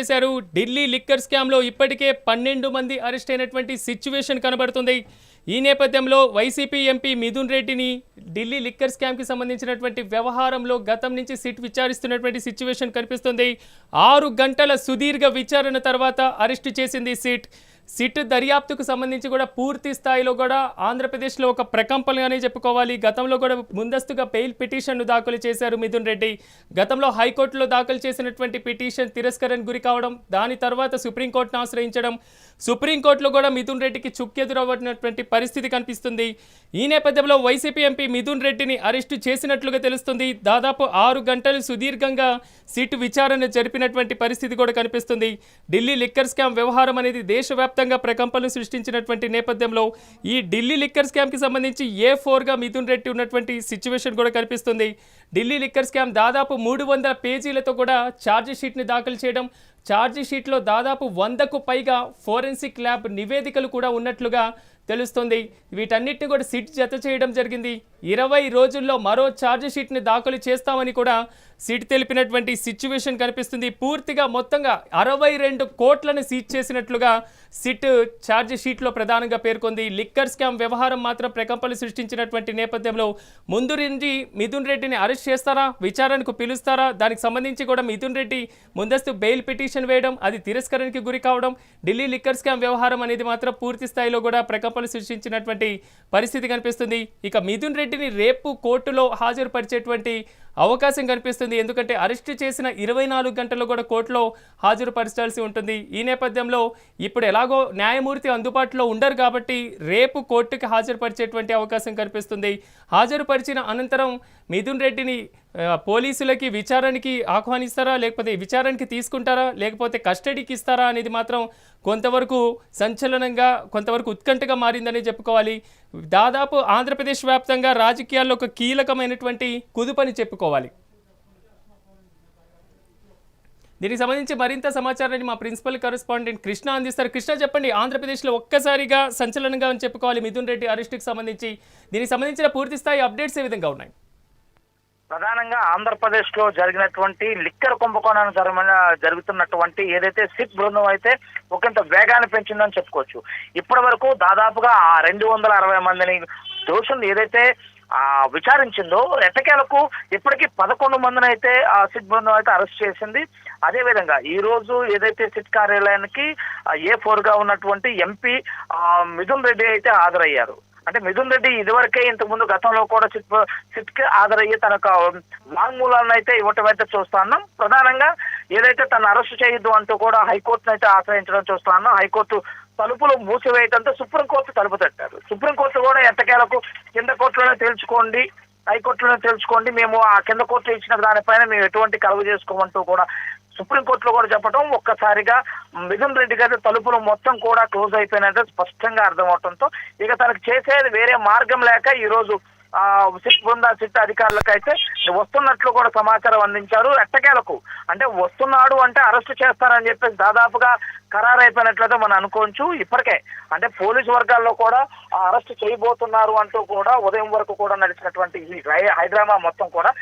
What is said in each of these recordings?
చెప్పేశారు ఢిల్లీ లిక్కర్ స్కామ్లో ఇప్పటికే పన్నెండు మంది అరెస్ట్ అయినటువంటి సిచ్యువేషన్ కనబడుతుంది. ఈ నేపథ్యంలో వైసీపీ ఎంపీ మిథున్ రెడ్డిని ఢిల్లీ లిక్కర్ స్కామ్కి సంబంధించినటువంటి వ్యవహారంలో గతం నుంచి సిట్ విచారిస్తున్నటువంటి సిచ్యువేషన్ కనిపిస్తుంది. ఆరు గంటల సుదీర్ఘ విచారణ తర్వాత అరెస్టు చేసింది సిట్. సిట్ దర్యాప్తుకు సంబంధించి కూడా పూర్తి స్థాయిలో కూడా ఆంధ్రప్రదేశ్లో ఒక ప్రకంపనగానే చెప్పుకోవాలి. గతంలో కూడా ముందస్తుగా బెయిల్ పిటిషన్ను దాఖలు చేశారు మిథున్ రెడ్డి. గతంలో హైకోర్టులో దాఖలు చేసినటువంటి పిటిషన్ తిరస్కరణ గురి కావడం దాని తర్వాత సుప్రీంకోర్టును ఆశ్రయించడం సుప్రీంకోర్టులో కూడా మిథున్ రెడ్డికి చుక్కెదురవ్వనటువంటి పరిస్థితి కనిపిస్తుంది. ఈ నేపథ్యంలో వైసీపీ ఎంపీ మిథున్ రెడ్డిని అరెస్టు చేసినట్లుగా తెలుస్తుంది. దాదాపు ఆరు గంటలు సుదీర్ఘంగా సిట్ విచారణ జరిపినటువంటి పరిస్థితి కూడా కనిపిస్తుంది. ఢిల్లీ లిక్కర్ స్కామ్ వ్యవహారం అనేది వ్యాప్తంగా ప్రకంపనలు సృష్టించినటువంటి నేపథ్యంలో ఈ ఢిల్లీ లిక్కర్ స్కామ్కి సంబంధించి ఏ ఫోర్గా మిథున్ రెడ్డి ఉన్నటువంటి సిచ్యువేషన్ కూడా కనిపిస్తుంది. ఢిల్లీ లిక్కర్ స్కామ్ దాదాపు మూడు వందల పేజీలతో కూడా ఛార్జ్ షీట్ని దాఖలు చేయడం ఛార్జ్ షీట్లో దాదాపు వందకు పైగా ఫోరెన్సిక్ ల్యాబ్ నివేదికలు కూడా ఉన్నట్లుగా తెలుస్తుంది. వీటన్నిటిని కూడా సిట్ జత చేయడం జరిగింది. ఇరవై రోజుల్లో మరో ఛార్జ్ షీట్ని దాఖలు చేస్తామని కూడా సిట్ తెలిపినటువంటి సిచ్యువేషన్ కనిపిస్తుంది. పూర్తిగా మొత్తంగా అరవై రెండు కోట్లను సీజ్ చేసినట్లుగా సిట్ ఛార్జ్ షీట్లో ప్రధానంగా పేర్కొంది. లిక్కర్ స్కామ్ వ్యవహారం మాత్రం ప్రకంపనలు సృష్టించినటువంటి నేపథ్యంలో ముందు నుంచి మిథున్ రెడ్డిని అరెస్ట్ చేస్తారా? విచారణకు పిలుస్తారా? దానికి సంబంధించి కూడా మిథున్ రెడ్డి ముందస్తు బెయిల్ పిటిషన్ వేయడం అది తిరస్కరణకి గురి కావడం ఢిల్లీ లిక్కర్ స్కామ్ వ్యవహారం అనేది మాత్రం పూర్తి స్థాయిలో కూడా ప్రకంపనలు సృష్టించినటువంటి పరిస్థితి కనిపిస్తుంది. ఇక మిథున్ రెడ్డిని రేపు కోర్టులో హాజరుపరిచేటువంటి అవకాశం కనిపిస్తుంది. ఎందుకంటే అరెస్టు చేసిన ఇరవై నాలుగు గంటల్లో కూడా కోర్టులో హాజరుపరచాల్సి ఉంటుంది. ఈ నేపథ్యంలో ఇప్పుడు ఎలాగో న్యాయమూర్తి అందుబాటులో ఉండరు కాబట్టి రేపు కోర్టుకి హాజరుపరిచేటువంటి అవకాశం కనిపిస్తుంది. హాజరుపరిచిన అనంతరం మిథున్ రెడ్డిని పోలీసులకి విచారణకి ఆహ్వానిస్తారా లేకపోతే విచారణకి తీసుకుంటారా లేకపోతే కస్టడీకి ఇస్తారా అనేది మాత్రం కొంతవరకు సంచలనంగా కొంతవరకు ఉత్కంఠగా మారిందని చెప్పుకోవాలి. దాదాపు ఆంధ్రప్రదేశ్ వ్యాప్తంగా రాజకీయాల్లో ఒక కీలకమైనటువంటి కుదుపని చెప్పుకోవాలి. దీనికి సంబంధించి మరింత సమాచారాన్ని మా ప్రిన్సిపల్ కరెస్పాండెంట్ కృష్ణ అందిస్తారు. కృష్ణ చెప్పండి ఆంధ్రప్రదేశ్లో ఒక్కసారిగా సంచలనంగా అని చెప్పుకోవాలి. మిథున్ రెడ్డి అరెస్టుకి సంబంధించి దీనికి సంబంధించిన పూర్తి స్థాయి అప్డేట్స్ ఏ విధంగా ఉన్నాయి? ప్రధానంగా ఆంధ్రప్రదేశ్లో జరిగినటువంటి లిక్కర్ కుంభకోణాన్ని జరగ జరుగుతున్నటువంటి ఏదైతే సిట్ బృందం అయితే ఒకంత వేగాన్ని పెంచిందని చెప్పుకోవచ్చు. ఇప్పటి వరకు దాదాపుగా ఆ రెండు వందల అరవై మందిని దోషులు ఏదైతే ఆ విచారించిందో ఎట్టకేలకు ఇప్పటికీ పదకొండు మందిని అయితే ఆ సిట్ బృందం అయితే అరెస్ట్ చేసింది. అదే విధంగా ఈ రోజు ఏదైతే సిట్ కార్యాలయానికి ఏ ఫోర్గా ఉన్నటువంటి ఎంపీ మిథున్ రెడ్డి అయితే హాజరయ్యారు. అంటే మిథున్ రెడ్డి ఇదివరకే ఇంతకు ముందు గతంలో కూడా సిట్ సిట్కి హాజరయ్యి తన వాంగ్మూలాలను అయితే ఇవ్వటం అయితే చూస్తున్నాం. ప్రధానంగా ఏదైతే తను అరెస్ట్ చేయొద్దు అంటూ కూడా హైకోర్టును అయితే ఆశ్రయించడం చూస్తున్నాం. హైకోర్టు తలుపులు మూసివేయడంతో సుప్రీంకోర్టు తలుపు తట్టారు. సుప్రీంకోర్టు కూడా ఎట్టకేలకు కింద కోర్టులోనే తెలుసుకోండి హైకోర్టులోనే తెలుసుకోండి. మేము ఆ కింద కోర్టు ఇచ్చిన దానిపైన మేము ఎటువంటి కలుగు చేసుకోమంటూ కూడా సుప్రీంకోర్టులో కూడా చెప్పడం ఒక్కసారిగా మిథున్ రెడ్డి గారి తలుపులు మొత్తం కూడా క్లోజ్ అయిపోయినట్టు స్పష్టంగా అర్థమవటంతో ఇక తనకు చేసేది వేరే మార్గం లేక ఈ రోజు ఆ సిట్ బృందా సిట్ అధికారులకు అయితే వస్తున్నట్లు కూడా సమాచారం అందించారు ఎట్టకేలకు. అంటే వస్తున్నాడు అంటే అరెస్ట్ చేస్తారని చెప్పేసి దాదాపుగా ఖరారైపోయినట్లయితే మనం అనుకోవచ్చు. ఇప్పటికే అంటే పోలీసు వర్గాల్లో కూడా అరెస్ట్ చేయబోతున్నారు అంటూ కూడా ఉదయం వరకు కూడా నడిచినటువంటి ఈ రై- మొత్తం కూడా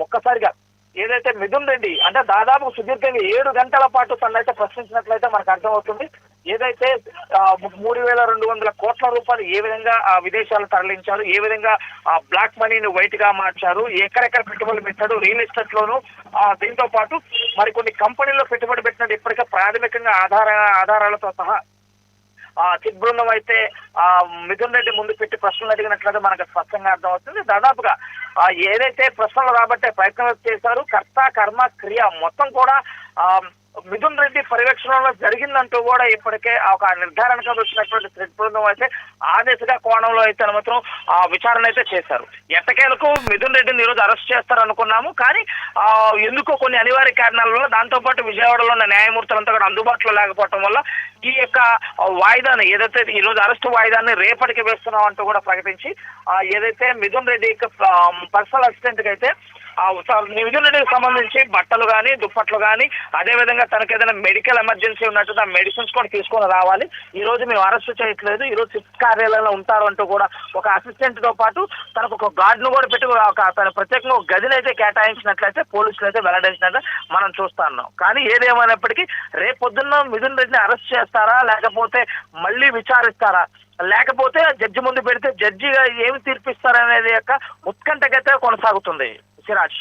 ఒక్కసారిగా ఏదైతే మిథున్ రెడ్డి అంటే దాదాపు సుదీర్ఘంగా ఏడు గంటల పాటు తనైతే ప్రశ్నించినట్లయితే మనకు అర్థమవుతుంది. ఏదైతే మూడు వేల రెండు వందల కోట్ల రూపాయలు ఏ విధంగా ఆ విదేశాలు తరలించారు ఏ విధంగా ఆ బ్లాక్ మనీని వైట్గా మార్చారు ఎక్కడెక్కడ పెట్టుబడులు పెట్టారు రియల్ ఎస్టేట్ లోను దీంతో పాటు మరికొన్ని కంపెనీల్లో పెట్టుబడి పెట్టినట్టు ఇప్పటికే ప్రాథమికంగా ఆధార ఆధారాలతో సహా ఆ చిట్ బృందం అయితే ఆ మిథున్ రెడ్డి ముందు పెట్టి ప్రశ్నలు అడిగినట్లయితే మనకు స్పష్టంగా అర్థమవుతుంది. దాదాపుగా ఆ ఏదైతే ప్రశ్నలు రాబట్టే ప్రయత్నం చేశారు కర్త కర్మ క్రియ మొత్తం కూడా ఆ మిథున్ రెడ్డి పర్యవేక్షణలో జరిగిందంటూ కూడా ఇప్పటికే ఒక నిర్ధారణకు వచ్చినటువంటి చిట్ బృందం అయితే ఆ దిశగా కోణంలో అయితే మాత్రం ఆ విచారణ అయితే చేశారు. ఎట్టకేలకు మిథున్ రెడ్డిని ఈరోజు అరెస్ట్ చేస్తారు అనుకున్నాము కానీ ఆ ఎందుకో కొన్ని అనివార్య కారణాల వల్ల దాంతో పాటు విజయవాడలో ఉన్న న్యాయమూర్తులంతా కూడా అందుబాటులో లేకపోవడం వల్ల ఈ యొక్క వాయిదాన్ని ఏదైతే ఈ రోజు అరెస్ట్ వాయిదాన్ని రేపటికి వేస్తున్నాం అంటూ కూడా ప్రకటించి ఏదైతే మిథున్ రెడ్డి యొక్క పర్సనల్ అసిస్టెంట్ అయితే ఆ నిధులకు సంబంధించి బట్టలు కానీ దుప్పట్లు కానీ అదే విధంగా తనకు ఏదైనా మెడికల్ ఎమర్జెన్సీ ఉన్నట్టు ఆ మెడిసిన్స్ కూడా తీసుకొని రావాలి. ఈ రోజు మేము అరెస్ట్ చేయట్లేదు. ఈ రోజు సిఫ్ట్ కార్యాలయంలో ఉంటారు అంటూ కూడా ఒక అసిస్టెంట్తో పాటు తనకు ఒక గార్డ్ను కూడా పెట్టి ఒక తన ప్రత్యేకంగా ఒక గదిని అయితే కేటాయించినట్లయితే పోలీసులు అయితే వెల్లడించినట్టు మనం చూస్తున్నాం కానీ ఏదేమైనప్పటికీ రేపు పొద్దున్న మిథున్ రెడ్డిని అరెస్ట్ చేస్తారా లేకపోతే మళ్ళీ విచారిస్తారా? లేకపోతే జడ్జి ముందు పెడితే జడ్జిగా ఏమి తీర్పిస్తారనేది యొక్క ఉత్కంఠకైతే కొనసాగుతుంది. సిరాజ్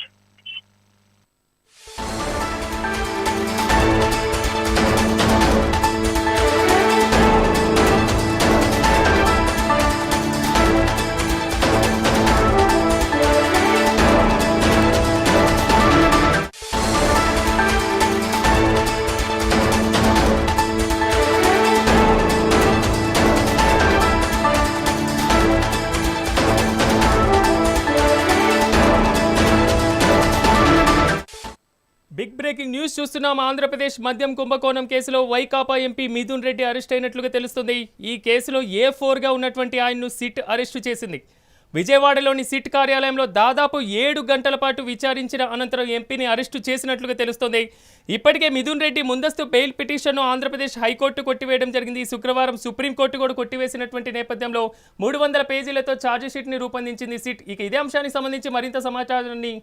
బిగ్ బ్రేకింగ్ న్యూస్ చూస్తున్నాం. ఆంధ్రప్రదేశ్ మద్యం కుంభకోణం కేసులో వైకాపా ఎంపీ మిథున్ రెడ్డి అరెస్ట్ అయినట్లుగా తెలుస్తుంది. ఈ కేసులో ఏ ఫోర్గా ఉన్నటువంటి ఆయన్ను సిట్ అరెస్టు చేసింది. విజయవాడలోని సిట్ కార్యాలయంలో దాదాపు ఏడు గంటల పాటు విచారించిన అనంతరం ఎంపీని అరెస్టు చేసినట్లుగా తెలుస్తోంది. ఇప్పటికే మిథున్ రెడ్డి ముందస్తు బెయిల్ పిటిషన్ను ఆంధ్రప్రదేశ్ హైకోర్టు కొట్టివేయడం జరిగింది. శుక్రవారం సుప్రీంకోర్టు కూడా కొట్టివేసినటువంటి నేపథ్యంలో మూడు వందల పేజీలతో ఛార్జిషీట్ని రూపొందించింది సిట్. ఇక ఇదే అంశానికి సంబంధించి మరింత సమాచారాన్ని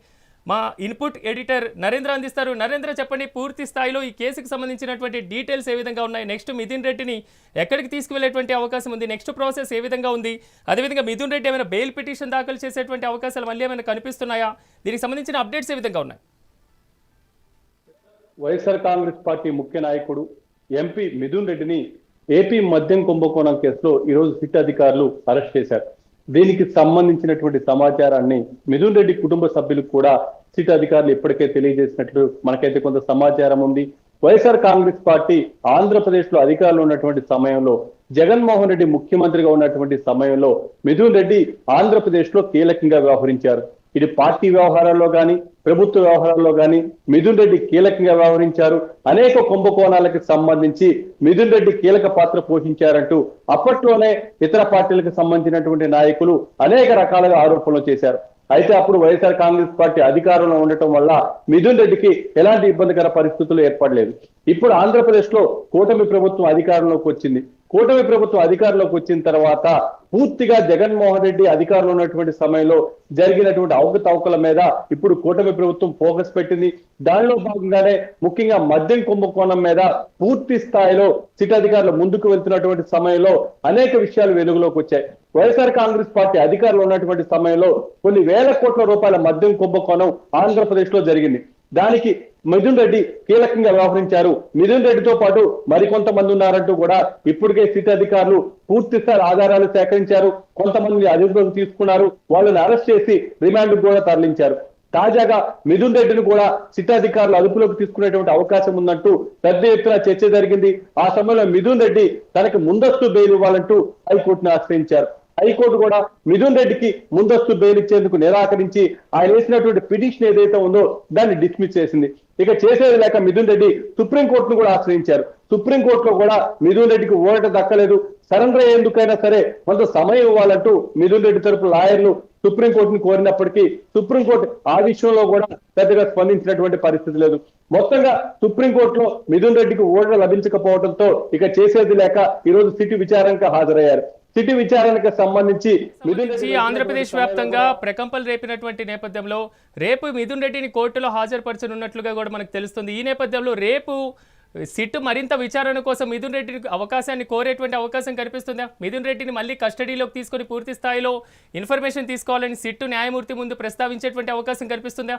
మా ఇన్పుట్ ఎడిటర్ నరేంద్ర అందిస్తారు. నరేంద్ర చెప్పండి పూర్తి స్థాయిలో ఈ కేసుకు సంబంధించినటువంటి డీటెయిల్స్ ఏ విధంగా ఉన్నాయి? నెక్స్ట్ మిథున్ రెడ్డిని ఎక్కడికి తీసుకువెళ్ళేటువంటి అవకాశం ఉంది? నెక్స్ట్ ప్రాసెస్ ఏ విధంగా ఉంది? అదేవిధంగా మిథున్ రెడ్డి ఏమైనా బెయిల్ పిటిషన్ దాఖలు చేసేటువంటి అవకాశాలు మళ్ళీ ఏమైనా కనిపిస్తున్నాయా? దీనికి సంబంధించిన అప్డేట్స్ ఏ విధంగా ఉన్నాయి? వైఎస్ఆర్ కాంగ్రెస్ పార్టీ ముఖ్య నాయకుడు ఎంపీ మిథున్ రెడ్డిని ఏపీ మద్యం కుంభకోణం కేసులో ఈరోజు సిట్ అధికారులు అరెస్ట్ చేశారు. దీనికి సంబంధించినటువంటి సమాచారాన్ని మిథున్ రెడ్డి కుటుంబ సభ్యులకు కూడా సిట్ అధికారులు ఇప్పటికే తెలియజేసినట్లు మనకైతే కొంత సమాచారం ఉంది. వైఎస్ఆర్ కాంగ్రెస్ పార్టీ ఆంధ్రప్రదేశ్లో అధికారంలో ఉన్నటువంటి సమయంలో జగన్మోహన్ రెడ్డి ముఖ్యమంత్రిగా ఉన్నటువంటి సమయంలో మిథున్ రెడ్డి ఆంధ్రప్రదేశ్లో కీలకంగా వ్యవహరించారు. ఇది పార్టీ వ్యవహారాల్లో కానీ ప్రభుత్వ వ్యవహారాల్లో గాని మిథున్ రెడ్డి కీలకంగా వ్యవహరించారు. అనేక కుంభకోణాలకు సంబంధించి మిథున్ రెడ్డి కీలక పాత్ర పోషించారంటూ అప్పట్లోనే ఇతర పార్టీలకు సంబంధించినటువంటి నాయకులు అనేక రకాలుగా ఆరోపణలు చేశారు. అయితే అప్పుడు వైఎస్ఆర్ కాంగ్రెస్ పార్టీ అధికారంలో ఉండటం వల్ల మిథున్ రెడ్డికి ఎలాంటి ఇబ్బందికర పరిస్థితులు ఏర్పడలేదు. ఇప్పుడు ఆంధ్రప్రదేశ్లో కూటమి ప్రభుత్వం అధికారంలోకి వచ్చింది. కూటమి ప్రభుత్వం అధికారంలోకి వచ్చిన తర్వాత పూర్తిగా జగన్మోహన్ రెడ్డి అధికారంలో ఉన్నటువంటి సమయంలో జరిగినటువంటి అవకతవకల మీద ఇప్పుడు కూటమి ప్రభుత్వం ఫోకస్ పెట్టింది. దానిలో భాగంగానే ముఖ్యంగా మద్యం కుంభకోణం మీద పూర్తి స్థాయిలో సిటీ అధికారులు ముందుకు వెళ్తున్నటువంటి సమయంలో అనేక విషయాలు వెలుగులోకి వచ్చాయి. వైఎస్ఆర్ కాంగ్రెస్ పార్టీ అధికారంలో ఉన్నటువంటి సమయంలో కొన్ని వేల కోట్ల రూపాయల మద్యం కుంభకోణం ఆంధ్రప్రదేశ్లో జరిగింది. దానికి మిథున్ రెడ్డి కీలకంగా వ్యవహరించారు. మిథున్ రెడ్డితో పాటు మరికొంతమంది ఉన్నారంటూ కూడా ఇప్పటికే సిట్ అధికారులు పూర్తి స్థాయి ఆధారాలు సేకరించారు. కొంతమంది అదుపులోకి తీసుకున్నారు. వాళ్ళని అరెస్ట్ చేసి రిమాండ్ కూడా తరలించారు. తాజాగా మిథున్ రెడ్డిని కూడా సిట్ అధికారులు అదుపులోకి తీసుకునేటువంటి అవకాశం ఉందంటూ పెద్ద ఎత్తున చర్చ జరిగింది. ఆ సమయంలో మిథున్ రెడ్డి తనకి ముందస్తు బెయిల్ ఇవ్వాలంటూ హైకోర్టును ఆశ్రయించారు. హైకోర్టు కూడా మిథున్ రెడ్డికి ముందస్తు బెయిల్ ఇచ్చేందుకు నిరాకరించి ఆయన వేసినటువంటి పిటిషన్ ఏదైతే ఉందో దాన్ని డిస్మిస్ చేసింది. ఇక చేసేది లేక మిథున్ రెడ్డి సుప్రీంకోర్టును కూడా ఆశ్రయించారు. సుప్రీంకోర్టులో కూడా మిథున్ రెడ్డికి ఓడట దక్కలేదు. సరెండర్ అయ్యేందుకైనా సరే కొంత సమయం ఇవ్వాలంటూ మిథున్ రెడ్డి తరపు లాయర్లు సుప్రీంకోర్టును కోరినప్పటికీ సుప్రీంకోర్టు ఆ విషయంలో కూడా పెద్దగా స్పందించినటువంటి పరిస్థితి లేదు. మొత్తంగా సుప్రీంకోర్టులో మిథున్ రెడ్డికి ఓట లభించకపోవడంతో ఇక చేసేది లేక ఈ రోజు సిటీ విచారణకు హాజరయ్యారు. సిటీ విచారణకు సంబంధించి ఆంధ్రప్రదేశ్ వ్యాప్తంగా ప్రకంపలు రేపినటువంటి నేపథ్యంలో రేపు మిథున్ రెడ్డిని కోర్టులో హాజరుపరచనున్నట్లుగా కూడా మనకు తెలుస్తుంది. ఈ నేపథ్యంలో రేపు సిట్ మరింత విచారణ కోసం మిథున్ రెడ్డికి అవకాశాన్ని కోరేటువంటి అవకాశం కనిపిస్తుందా? మిథున్ రెడ్డిని మళ్ళీ కస్టడీలోకి తీసుకొని పూర్తి స్థాయిలో ఇన్ఫర్మేషన్ తీసుకోవాలని సిట్టు న్యాయమూర్తి ముందు ప్రస్తావించేటువంటి అవకాశం కనిపిస్తుందా?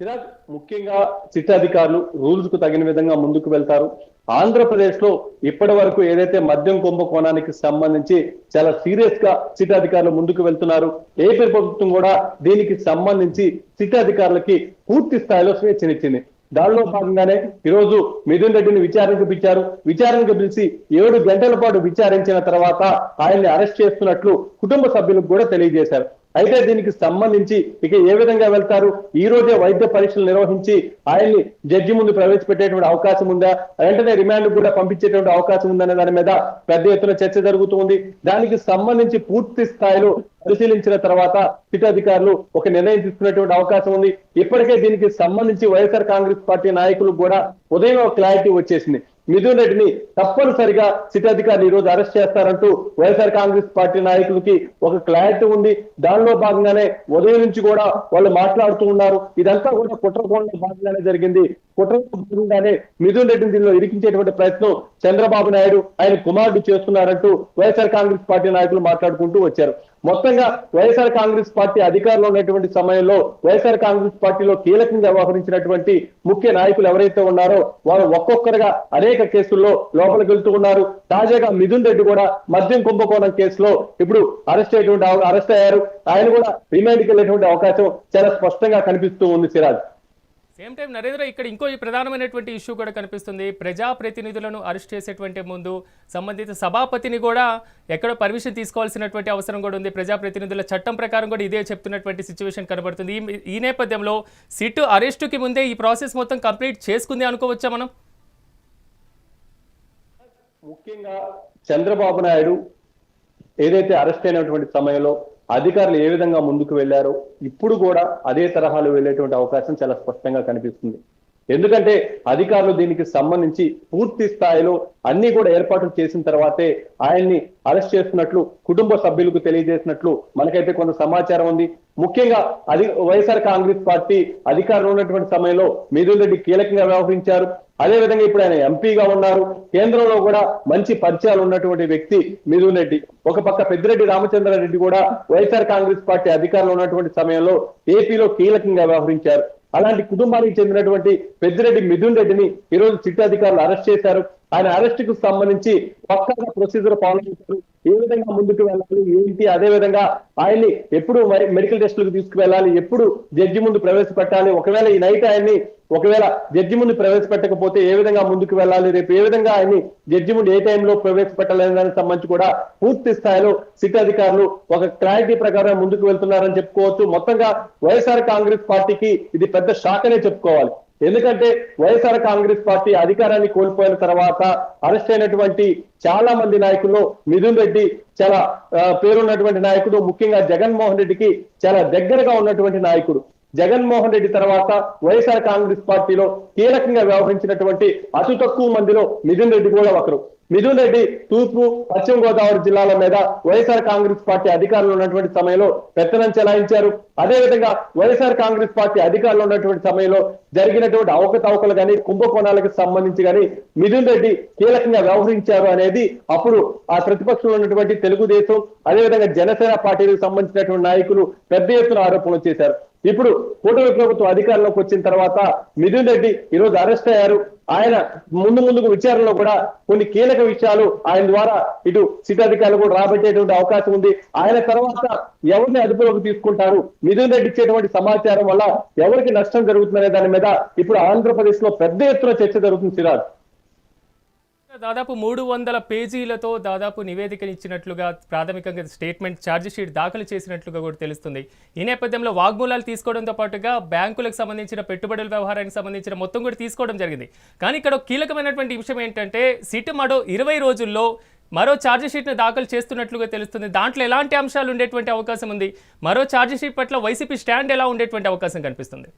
సిరాజ్ ముఖ్యంగా సిట్ అధికారులు రూల్స్కు తగిన విధంగా ముందుకు వెళ్తారు. ఆంధ్రప్రదేశ్లో ఇప్పటి వరకు ఏదైతే మద్యం కుంభకోణానికి సంబంధించి చాలా సీరియస్గా సిటీ అధికారులు ముందుకు వెళ్తున్నారు ఏపీ ప్రభుత్వం కూడా దీనికి సంబంధించి సిటీ అధికారులకి పూర్తి స్థాయిలో స్వేచ్ఛనిచ్చింది. దానిలో భాగంగానే ఈరోజు మిథున్ రెడ్డిని విచారణకు పిలిచారు. విచారణకు పిలిచి ఏడు గంటల పాటు విచారించిన తర్వాత ఆయన్ని అరెస్ట్ చేస్తున్నట్లు కుటుంబ సభ్యులకు కూడా తెలియజేశారు. అయితే దీనికి సంబంధించి ఇక ఏ విధంగా వెళ్తారు? ఈ రోజే వైద్య పరీక్షలు నిర్వహించి ఆయన్ని జడ్జి ముందు ప్రవేశపెట్టేటువంటి అవకాశం ఉందా? వెంటనే రిమాండ్ కూడా పంపించేటువంటి అవకాశం ఉందనే దాని మీద పెద్ద ఎత్తున చర్చ జరుగుతుంది. దానికి సంబంధించి పూర్తి స్థాయిలో పరిశీలించిన తర్వాత సిట్ అధికారులు ఒక నిర్ణయం తీసుకునేటువంటి అవకాశం ఉంది. ఇప్పటికే దీనికి సంబంధించి వైఎస్ఆర్ కాంగ్రెస్ పార్టీ నాయకులకు కూడా ఉదయం ఒక క్లారిటీ వచ్చేసింది. మిథున్ రెడ్డిని తప్పనిసరిగా సిటీ అధికారులు ఈ రోజు అరెస్ట్ చేస్తారంటూ వైఎస్ఆర్ కాంగ్రెస్ పార్టీ నాయకులకి ఒక క్లారిటీ ఉంది. దానిలో భాగంగానే ఉదయం నుంచి కూడా వాళ్ళు మాట్లాడుతూ ఉన్నారు. ఇదంతా కూడా కుట్రకోణంలో భాగంగానే జరిగింది. కుట్రకోణంగానే మిథున్ రెడ్డిని దీనిలో ఇరికించేటువంటి ప్రయత్నం చంద్రబాబు నాయుడు ఆయన కుమారుడు చేస్తున్నారంటూ వైఎస్ఆర్ కాంగ్రెస్ పార్టీ నాయకులు మాట్లాడుకుంటూ వచ్చారు. మొత్తంగా వైఎస్ఆర్ కాంగ్రెస్ పార్టీ అధికారంలో ఉన్నటువంటి సమయంలో వైఎస్ఆర్ కాంగ్రెస్ పార్టీలో కీలకంగా వ్యవహరించినటువంటి ముఖ్య నాయకులు ఎవరైతే ఉన్నారో వారు ఒక్కొక్కరుగా అనేక కేసుల్లో లోపలికి వెళ్తూ ఉన్నారు. తాజాగా మిథున్ రెడ్డి కూడా మద్యం కుంభకోణం కేసులో ఇప్పుడు అరెస్ట్ అయ్యేటువంటి అరెస్ట్ అయ్యారు. ఆయన కూడా రిమాండ్కి వెళ్ళేటువంటి అవకాశం చాలా స్పష్టంగా కనిపిస్తూ ఉంది సిరాజ్. సేమ్ టైం నరేంద్ర ఇక్కడ ఇంకో ఈ ప్రధానమైనటువంటి ఇష్యూ కూడా కనిపిస్తుంది. ప్రజాప్రతినిధులను అరెస్ట్ చేసేటువంటి ముందు సంబంధిత సభాపతిని కూడా ఎక్కడో పర్మిషన్ తీసుకోవాల్సినటువంటి అవసరం కూడా ఉంది. ప్రజాప్రతినిధుల చట్టం ప్రకారం కూడా ఇదే చెప్తున్నటువంటి సిచ్యువేషన్ కనబడుతుంది. ఈ- ఈ నేపథ్యంలో సిట్ అరెస్టుకి ముందే ఈ ప్రాసెస్ మొత్తం కంప్లీట్ చేసుకుంది అనుకోవచ్చా మనం? ముఖ్యంగా చంద్రబాబు నాయుడు ఏదైతే అరెస్ట్ అయినటువంటి సమయంలో అధికారులు ఏ విధంగా ముందుకు వెళ్ళారో ఇప్పుడు కూడా అదే తరహాలో వెళ్ళేటువంటి అవకాశం చాలా స్పష్టంగా కనిపిస్తుంది. ఎందుకంటే అధికారులు దీనికి సంబంధించి పూర్తి స్థాయిలో అన్ని కూడా ఏర్పాట్లు చేసిన తర్వాతే ఆయన్ని అరెస్ట్ చేస్తున్నట్లు కుటుంబ సభ్యులకు తెలియజేసినట్లు మనకైతే కొంత సమాచారం ఉంది. ముఖ్యంగా అది వైఎస్ఆర్ కాంగ్రెస్ పార్టీ అధికారంలో ఉన్నటువంటి సమయంలో మిథున్ రెడ్డి కీలకంగా వ్యవహరించారు. అదే విధంగా ఇప్పుడు ఆయన ఎంపీగా ఉన్నారు. కేంద్రంలో కూడా మంచి పరిచయాలు ఉన్నటువంటి వ్యక్తి మిథున్ రెడ్డి. ఒక పక్క పెద్దిరెడ్డి రామచంద్రారెడ్డి కూడా వైఎస్ఆర్ కాంగ్రెస్ పార్టీ అధికారంలో ఉన్నటువంటి సమయంలో ఏపీలో కీలకంగా వ్యవహరించారు. అలాంటి కుటుంబానికి చెందినటువంటి పెద్దిరెడ్డి మిథున్ రెడ్డిని ఈ రోజు సిట్ అధికారులు అరెస్ట్ చేశారు. ఆయన అరెస్ట్కు సంబంధించి పక్కగా ప్రొసీజర్ ఫాలో అవుతారు ఏ విధంగా ముందుకు వెళ్ళాలి ఏంటి? అదే విధంగా ఆయన్ని ఎప్పుడు మెడికల్ టెస్టులకు తీసుకువెళ్ళాలి ఎప్పుడు జడ్జి ముందు ప్రవేశపెట్టాలి? ఒకవేళ ఈ నైట్ ఆయన్ని ఒకవేళ జడ్జి ముందు ప్రవేశపెట్టకపోతే ఏ విధంగా ముందుకు వెళ్ళాలి? రేపు ఏ విధంగా ఆయన్ని జడ్జి ముందు ఏ టైంలో ప్రవేశపెట్టాలనే దానికి సంబంధించి కూడా పూర్తి స్థాయిలో సిట్ అధికారులు ఒక క్లారిటీ ప్రకారం ముందుకు వెళ్తున్నారని చెప్పుకోవచ్చు. మొత్తంగా వైఎస్ఆర్ కాంగ్రెస్ పార్టీకి ఇది పెద్ద షాక్ అనే చెప్పుకోవాలి. ఎందుకంటే వైఎస్ఆర్ కాంగ్రెస్ పార్టీ అధికారాన్ని కోల్పోయిన తర్వాత అరెస్ట్ అయినటువంటి చాలా మంది నాయకుల్లో మిథున్ రెడ్డి చాలా పేరున్నటువంటి నాయకుడు ముఖ్యంగా జగన్మోహన్ రెడ్డికి చాలా దగ్గరగా ఉన్నటువంటి నాయకుడు. జగన్మోహన్ రెడ్డి తర్వాత వైఎస్ఆర్ కాంగ్రెస్ పార్టీలో కీలకంగా వ్యవహరించినటువంటి అతి తక్కువ మందిలో మిథున్ రెడ్డి కూడా ఒకరు. మిథున్ రెడ్డి తూర్పు పశ్చిమ గోదావరి జిల్లాల మీద వైఎస్ఆర్ కాంగ్రెస్ పార్టీ అధికారంలో ఉన్నటువంటి సమయంలో పెత్తనం చెలాయించారు. అదేవిధంగా వైఎస్ఆర్ కాంగ్రెస్ పార్టీ అధికారంలో ఉన్నటువంటి సమయంలో జరిగినటువంటి అవకతవకలు కానీ కుంభకోణాలకు సంబంధించి కానీ మిథున్ రెడ్డి కీలకంగా వ్యవహరించారు అనేది అప్పుడు ఆ ప్రతిపక్షంలో ఉన్నటువంటి తెలుగుదేశం అదేవిధంగా జనసేన పార్టీలకు సంబంధించినటువంటి నాయకులు పెద్ద ఎత్తున ఆరోపణలు చేశారు. ఇప్పుడు కూటమి ప్రభుత్వం అధికారంలోకి వచ్చిన తర్వాత మిథున్ రెడ్డి ఈరోజు అరెస్ట్ అయ్యారు. ఆయన ముందు ముందుకు విచారణలో కూడా కొన్ని కీలక విషయాలు ఆయన ద్వారా ఇటు సిట్ అధికారులు కూడా రాబట్టేటువంటి అవకాశం ఉంది. ఆయన తర్వాత ఎవరిని అదుపులోకి తీసుకుంటారు? మిథున్ రెడ్డి ఇచ్చేటువంటి సమాచారం వల్ల ఎవరికి నష్టం జరుగుతుందనే దాని మీద ఇప్పుడు ఆంధ్రప్రదేశ్లో పెద్ద ఎత్తున చర్చ జరుగుతుంది సిరాజ్. దాదాపు మూడు వందల పేజీలతో దాదాపు నివేదికను ఇచ్చినట్లుగా ప్రాథమికంగా స్టేట్మెంట్ ఛార్జ్ షీట్ దాఖలు చేసినట్లుగా కూడా తెలుస్తుంది. ఈ నేపథ్యంలో వాగ్మూలాలు తీసుకోవడంతో పాటుగా బ్యాంకులకు సంబంధించిన పెట్టుబడుల వ్యవహారానికి సంబంధించిన మొత్తం కూడా తీసుకోవడం జరిగింది. కానీ ఇక్కడ కీలకమైనటువంటి విషయం ఏంటంటే సిట్ మరో ఇరవై రోజుల్లో మరో ఛార్జ్షీట్ను దాఖలు చేస్తున్నట్లుగా తెలుస్తుంది. దాంట్లో ఎలాంటి అంశాలు ఉండేటువంటి అవకాశం ఉంది? మరో ఛార్జ్ షీట్ పట్ల వైసీపీ స్టాండ్ ఎలా ఉండేటువంటి అవకాశం కనిపిస్తుంది?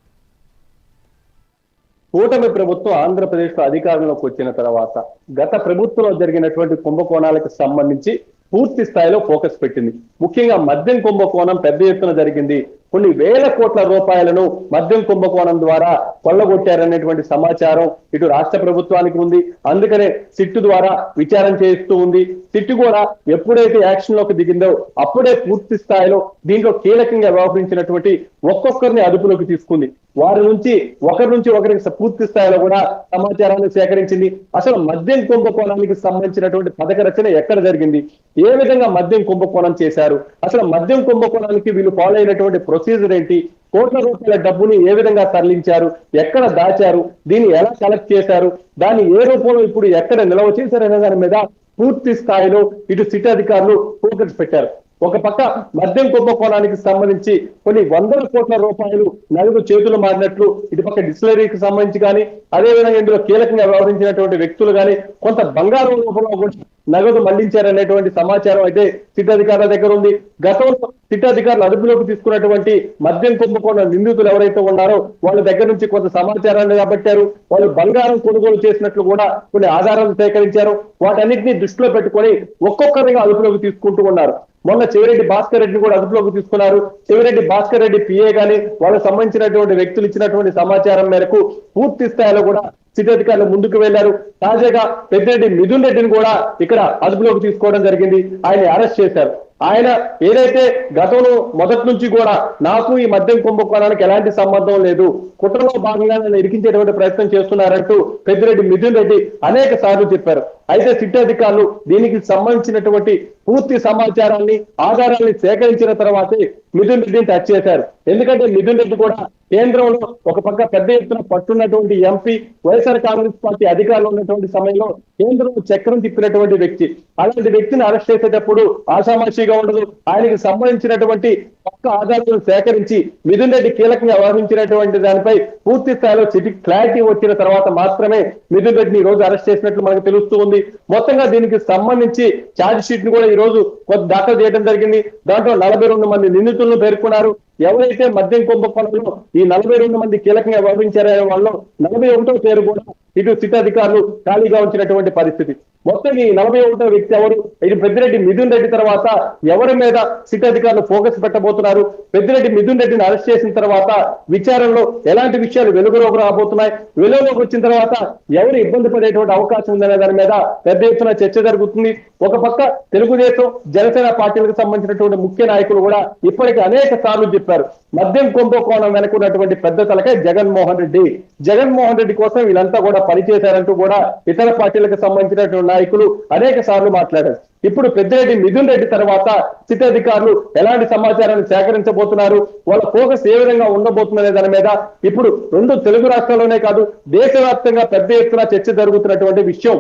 కూటమి ప్రభుత్వం ఆంధ్రప్రదేశ్లో అధికారంలోకి వచ్చిన తర్వాత గత ప్రభుత్వంలో జరిగినటువంటి కుంభకోణాలకు సంబంధించి పూర్తి స్థాయిలో ఫోకస్ పెట్టింది. ముఖ్యంగా మద్యం కుంభకోణం పెద్ద ఎత్తున జరిగింది. కొన్ని వేల కోట్ల రూపాయలను మద్యం కుంభకోణం ద్వారా కొల్లగొట్టారనేటువంటి సమాచారం ఇటు రాష్ట్ర ప్రభుత్వానికి ఉంది. అందుకనే సిట్టు ద్వారా విచారణ చేస్తూ ఉంది. సిట్టు కూడా ఎప్పుడైతే యాక్షన్లోకి దిగిందో అప్పుడే పూర్తి స్థాయిలో దీంట్లో కీలకంగా వ్యవహరించినటువంటి ఒక్కొక్కరిని అదుపులోకి తీసుకుంది. వారి నుంచి ఒకరి నుంచి ఒకరికి పూర్తి స్థాయిలో కూడా సమాచారాన్ని సేకరించింది. అసలు మద్యం కుంభకోణానికి సంబంధించినటువంటి పథక రచన ఎక్కడ జరిగింది? ఏ విధంగా మద్యం కుంభకోణం చేశారు? అసలు మద్యం కుంభకోణానికి వీళ్ళు ఫాలో అయినటువంటి ప్రొసీజర్ ఏంటి? కోట్ల రూపాయల డబ్బుని ఏ విధంగా తరలించారు? ఎక్కడ దాచారు? దీన్ని ఎలా కలెక్ట్ చేశారు? దాన్ని ఏ రూపంలో ఇప్పుడు ఎక్కడ నిల్వ చేశారు అనే దాని మీద పూర్తి స్థాయిలో ఇటు సిటీ అధికారులు ఫోకస్ పెట్టారు. ఒక పక్క మద్యం కుంభకోణానికి సంబంధించి కొన్ని వందల కోట్ల రూపాయలు నలుగు చేతులు మారినట్లు ఇటు పక్క డిస్టిలరీకి సంబంధించి కానీ అదేవిధంగా ఇందులో కీలకంగా వ్యవహరించినటువంటి వ్యక్తులు కానీ కొంత బంగారం రూపంలో కూడా నగదు మళ్ళించారనేటువంటి సమాచారం అయితే సిట్ అధికారుల దగ్గర ఉంది. గతంలో సిట్ అధికారులు అదుపులోకి తీసుకున్నటువంటి మద్యం కుంభకోణం నిందితులు ఎవరైతే ఉన్నారో వాళ్ళ దగ్గర నుంచి కొంత సమాచారాన్ని రాబట్టారు. వాళ్ళు బంగారం కొనుగోలు చేసినట్లు కూడా కొన్ని ఆధారాలు సేకరించారు. వాటన్నిటిని దృష్టిలో పెట్టుకొని ఒక్కొక్కరిగా అదుపులోకి తీసుకుంటూ ఉన్నారు. మొన్న చెవిరెడ్డి భాస్కర్ రెడ్డిని కూడా అదుపులోకి తీసుకున్నారు. చెవిరెడ్డి భాస్కర్ రెడ్డి పిఏ గాని వాళ్ళకి సంబంధించినటువంటి వ్యక్తులు ఇచ్చినటువంటి సమాచారం మేరకు పూర్తి స్థాయిలో కూడా సిటీ అధికారులు ముందుకు వెళ్ళారు తాజాగా పెద్దిరెడ్డి మిథున్ రెడ్డిని కూడా ఇక్కడ అదుపులోకి తీసుకోవడం జరిగింది. ఆయన అరెస్ట్ చేశారు. ఆయన ఏదైతే గతంలో మొదటి నుంచి కూడా నాకు ఈ మద్యం కుంభకోణానికి ఎలాంటి సంబంధం లేదు కుట్రలో భాగంగా నన్ను ఇరికించేటువంటి ప్రయత్నం చేస్తున్నారంటూ పెద్దిరెడ్డి మిథున్ రెడ్డి అనేక సార్లు చెప్పారు. అయితే సిట్ అధికారులు దీనికి సంబంధించినటువంటి పూర్తి సమాచారాన్ని ఆధారాన్ని సేకరించిన తర్వాతే మిథున్ రెడ్డిని టచ్ చేశారు. ఎందుకంటే మిథున్ రెడ్డి కూడా కేంద్రంలో ఒక పక్క పెద్ద ఎత్తున పట్టున్నటువంటి ఎంపీ వైఎస్ఆర్ కాంగ్రెస్ పార్టీ అధికారులు ఉన్నటువంటి సమయంలో కేంద్రంలో చక్రం తిప్పినటువంటి వ్యక్తి. అలాంటి వ్యక్తిని అరెస్ట్ చేసేటప్పుడు ఆషామాషిగా ఉండదు. ఆయనకి సంబంధించినటువంటి పక్క ఆధారాలను సేకరించి మిథున్ రెడ్డి కీలకంగా వ్యవహరించినటువంటి దానిపై పూర్తి స్థాయిలో చిటి క్లారిటీ వచ్చిన తర్వాత మాత్రమే మిథున్ రెడ్డిని ఈ రోజు అరెస్ట్ చేసినట్లు మనకు తెలుస్తూ ఉంది. మొత్తంగా దీనికి సంబంధించి ఛార్జ్ షీట్ని కూడా ఈ రోజు కొంత దాఖలు చేయడం జరిగింది. దాంట్లో నలభై రెండు మంది నిందితులను పేర్కొన్నారు. ఎవరైతే మద్యం కుంభకోణంలో ఈ నలభై రెండు మంది కీలకంగా వ్యవహరించారో వాళ్ళు నలభై ఒకటో పేరు కూడా ఇటు సిట్ అధికారులు ఖాళీగా ఉంచినటువంటి పరిస్థితి. మొత్తం ఈ నలభై ఒకటో వ్యక్తి ఎవరు? ఇది పెద్దిరెడ్డి మిథున్ రెడ్డి తర్వాత ఎవరి మీద సిట్ అధికారులు ఫోకస్ పెట్టబోతున్నారు? పెద్దిరెడ్డి మిథున్ రెడ్డిని అరెస్ట్ చేసిన తర్వాత విచారణలో ఎలాంటి విషయాలు వెలుగులోకి రాబోతున్నాయి? వెలుగులోకి వచ్చిన తర్వాత ఎవరు ఇబ్బంది పడేటువంటి అవకాశం ఉందనే దాని మీద పెద్ద ఎత్తున చర్చ జరుగుతుంది. ఒక పక్క తెలుగుదేశం జనసేన పార్టీలకు సంబంధించినటువంటి ముఖ్య నాయకులు కూడా ఇప్పటికి అనేక సార్లు చెప్పారు. మద్యం కుంభకోణం వెనుకున్నటువంటి పెద్ద తలకే జగన్మోహన్ రెడ్డి. జగన్మోహన్ రెడ్డి కోసం వీళ్ళంతా కూడా పనిచేశారంటూ కూడా ఇతర పార్టీలకు సంబంధించినటువంటి నాయకులు అనేక సార్లు మాట్లాడారు. ఇప్పుడు పెద్దిరెడ్డి మిథున్ రెడ్డి తర్వాత సిటీ అధికారులు ఎలాంటి సమాచారాన్ని సేకరించబోతున్నారు? వాళ్ళ ఫోకస్ ఏ విధంగా ఉండబోతుందనే దాని మీద ఇప్పుడు రెండు తెలుగు రాష్ట్రాల్లోనే కాదు దేశవ్యాప్తంగా పెద్ద ఎత్తున చర్చ జరుగుతున్నటువంటి విషయం.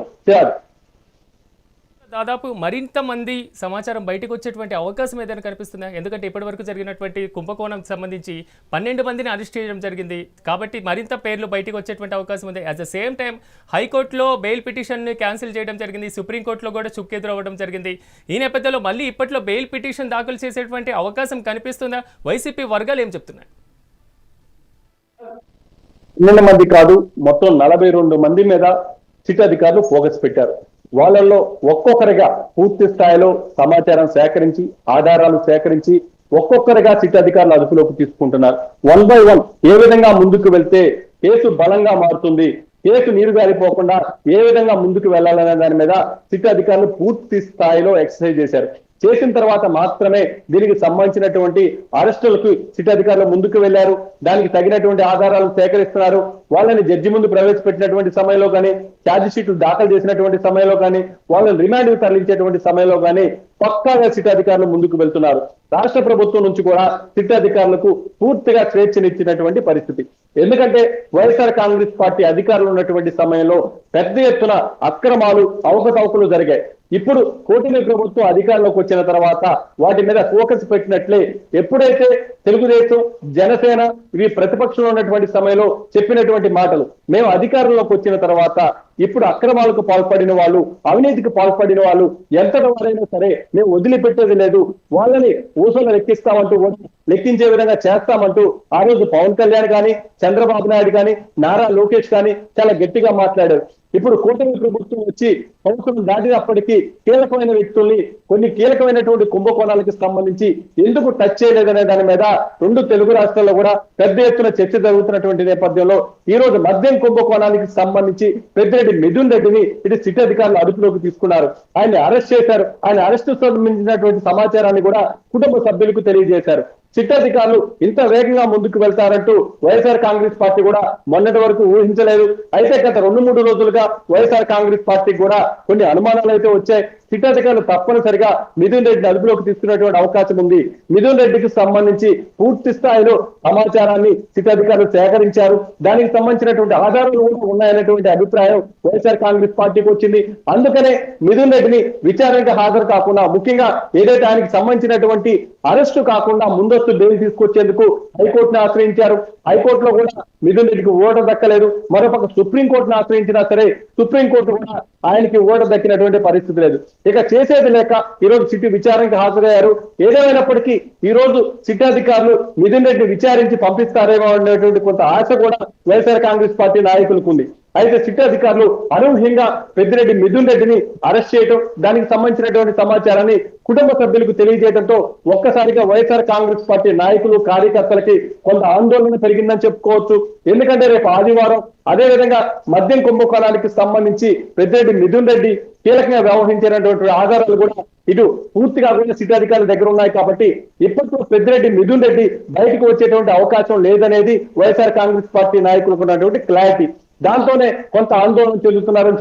దాదాపు మరింత మంది సమాచారం బయటకు వచ్చేటువంటి అవకాశం ఏదైనా కనిపిస్తుందా? ఎందుకంటే ఇప్పటివరకు జరిగినటువంటి కుంభకోణంకి సంబంధించి పన్నెండు మందిని అరెస్ట్ చేయడం జరిగింది. కాబట్టి మరింత పేర్లు బయటకు వచ్చేటువంటి అవకాశం ఉంది. అట్ ద సేమ్ టైం హైకోర్టులో బెయిల్ పిటిషన్ని క్యాన్సిల్ చేయడం జరిగింది. సుప్రీంకోర్టులో కూడా చుక్కెదురవ్వడం జరిగింది. ఈ నేపథ్యంలో మళ్ళీ ఇప్పట్లో బెయిల్ పిటిషన్ దాఖలు చేసేటువంటి అవకాశం కనిపిస్తుందా? వైసీపీ వర్గాలు ఏం చెప్తున్నాయి? పన్నెండు మంది కాదు మొత్తం నలభై రెండు మంది మీద సిట్ అధికారులు ఫోకస్ పెట్టారు. వాళ్ళల్లో ఒక్కొక్కరిగా పూర్తి స్థాయిలో సమాచారం సేకరించి ఆధారాలు సేకరించి ఒక్కొక్కరిగా సిట్ అధికారులు అదుపులోకి తీసుకుంటున్నారు. వన్ బై వన్ ఏ విధంగా ముందుకు వెళ్తే కేసు బలంగా మారుతుంది కేసు నీరు గారిపోకుండా ఏ విధంగా ముందుకు వెళ్ళాలనే దాని మీద సిటీ అధికారులు పూర్తి స్థాయిలో ఎక్సర్సైజ్ చేశారు. చేసిన తర్వాత మాత్రమే దీనికి సంబంధించినటువంటి అరెస్టులకు సిటీ అధికారులు ముందుకు వెళ్ళారు దానికి తగినటువంటి ఆధారాలు సేకరిస్తున్నారు. వాళ్ళని జడ్జి ముందు ప్రవేశపెట్టినటువంటి సమయంలో కానీ ఛార్జ్ షీట్లు దాఖలు చేసినటువంటి సమయంలో కానీ వాళ్ళని రిమాండ్ తరలించేటువంటి సమయంలో కానీ పక్కాగా సిటీ అధికారులు ముందుకు వెళ్తున్నారు. రాష్ట్ర ప్రభుత్వం నుంచి కూడా సిటీ అధికారులకు పూర్తిగా స్వేచ్ఛనిచ్చినటువంటి పరిస్థితి. ఎందుకంటే వైఎస్ఆర్ కాంగ్రెస్ పార్టీ అధికారులు ఉన్నటువంటి సమయంలో పెద్ద ఎత్తున అక్రమాలు అవకతవకలు జరిగాయి. ఇప్పుడు కూటమి ప్రభుత్వం అధికారంలోకి వచ్చిన తర్వాత వాటి మీద ఫోకస్ పెట్టినట్లే ఎప్పుడైతే తెలుగుదేశం జనసేన ఇవి ప్రతిపక్షంలో ఉన్నటువంటి సమయంలో చెప్పినటువంటి మాటలు మేము అధికారంలోకి వచ్చిన తర్వాత ఇప్పుడు అక్రమాలకు పాల్పడిన వాళ్ళు అవినీతికి పాల్పడిన వాళ్ళు ఎంతటి వారైనా సరే మేము వదిలిపెట్టేది లేదు. వాళ్ళని ఊసలు లెక్కిస్తామంటూ లెక్కించే విధంగా చేస్తామంటూ ఆ రోజు పవన్ కళ్యాణ్ కానీ చంద్రబాబు నాయుడు కానీ నారా లోకేష్ కానీ చాలా గట్టిగా మాట్లాడారు. ఇప్పుడు కూటమి ప్రభుత్వం వచ్చి ప్రభుత్వం దాటినప్పటికీ కీలకమైన వ్యక్తుల్ని కొన్ని కీలకమైనటువంటి కుంభకోణాలకు సంబంధించి ఎందుకు టచ్ చేయలేదనే దాని మీద రెండు తెలుగు రాష్ట్రాల్లో కూడా పెద్ద ఎత్తున చర్చ జరుగుతున్నటువంటి నేపథ్యంలో ఈ రోజు మద్యం కుంభకోణానికి సంబంధించి పెద్ద పెద్దిరెడ్డి మిథున్ రెడ్డిని ఇటు సిటీ అధికారులు అదుపులోకి తీసుకున్నారు. ఆయన్ని అరెస్ట్ చేశారు. ఆయన అరెస్ట్ సంబంధించినటువంటి సమాచారాన్ని కూడా కుటుంబ సభ్యులకు తెలియజేశారు. సిట్ అధికారులు ఇంత వేగంగా ముందుకు వెళ్తారంటూ వైఎస్ఆర్ కాంగ్రెస్ పార్టీ కూడా మొన్నటి వరకు ఊహించలేదు. అయితే గత రెండు మూడు రోజులుగా వైఎస్ఆర్ కాంగ్రెస్ పార్టీ కూడా కొన్ని అనుమానాలు అయితే వచ్చాయి. సిట్ అధికారులు తప్పనిసరిగా మిథున్ రెడ్డిని అదుపులోకి తీసుకునేటువంటి అవకాశం ఉంది. మిథున్ రెడ్డికి సంబంధించి పూర్తి స్థాయిలో సమాచారాన్ని సిట్ అధికారులు సేకరించారు. దానికి సంబంధించినటువంటి ఆధారాలు కూడా ఉన్నాయనేటువంటి అభిప్రాయం వైఎస్ఆర్ కాంగ్రెస్ పార్టీకి వచ్చింది. అందుకనే మిథున్ రెడ్డిని విచారణకు హాజరు కాకుండా ముఖ్యంగా ఏదైతే ఆయనకి సంబంధించినటువంటి అరెస్టు కాకుండా ముందస్తు బెయిల్ తీసుకొచ్చేందుకు హైకోర్టును ఆశ్రయించారు. హైకోర్టులో కూడా మిథున్ రెడ్డికి ఓట దక్కలేదు. మరోపక్క సుప్రీంకోర్టును ఆశ్రయించినా సరే సుప్రీంకోర్టు కూడా ఆయనకి ఓట దక్కినటువంటి పరిస్థితి లేదు. ఇక చేసేది లేక ఈరోజు రోజు సిటీ విచారణకు హాజరయ్యారు. ఏదేమైనప్పటికీ ఈ రోజు అధికారులు మిథున్ రెడ్డి విచారించి పంపిస్తారేమో అనేటువంటి కొంత ఆశ కూడా వైఎస్ఆర్ కాంగ్రెస్ పార్టీ నాయకులకు ఉంది. అయితే సిట్ అధికారులు అనూహ్యంగా పెద్దిరెడ్డి మిథున్ రెడ్డిని అరెస్ట్ చేయడం దానికి సంబంధించినటువంటి సమాచారాన్ని కుటుంబ సభ్యులకు తెలియజేయడంతో ఒక్కసారిగా వైఎస్ఆర్ కాంగ్రెస్ పార్టీ నాయకులు కార్యకర్తలకి కొంత ఆందోళన పెరిగిందని చెప్పుకోవచ్చు. ఎందుకంటే రేపు ఆదివారం అదే విధంగా మద్యం కుంభకోణానికి సంబంధించి పెద్దిరెడ్డి మిథున్ రెడ్డి కీలకంగా వ్యవహరించినటువంటి ఆధారాలు కూడా ఇటు పూర్తిగా కూడా సిటీ అధికారుల దగ్గర ఉన్నాయి కాబట్టి ఇప్పటికీ పెద్దిరెడ్డి మిథున్ రెడ్డి బయటకు వచ్చేటువంటి అవకాశం లేదనేది వైఎస్ఆర్ కాంగ్రెస్ పార్టీ నాయకులకు ఉన్నటువంటి క్లారిటీ. దాంతోనే కొంత ఆందోళన చెందుతున్నారని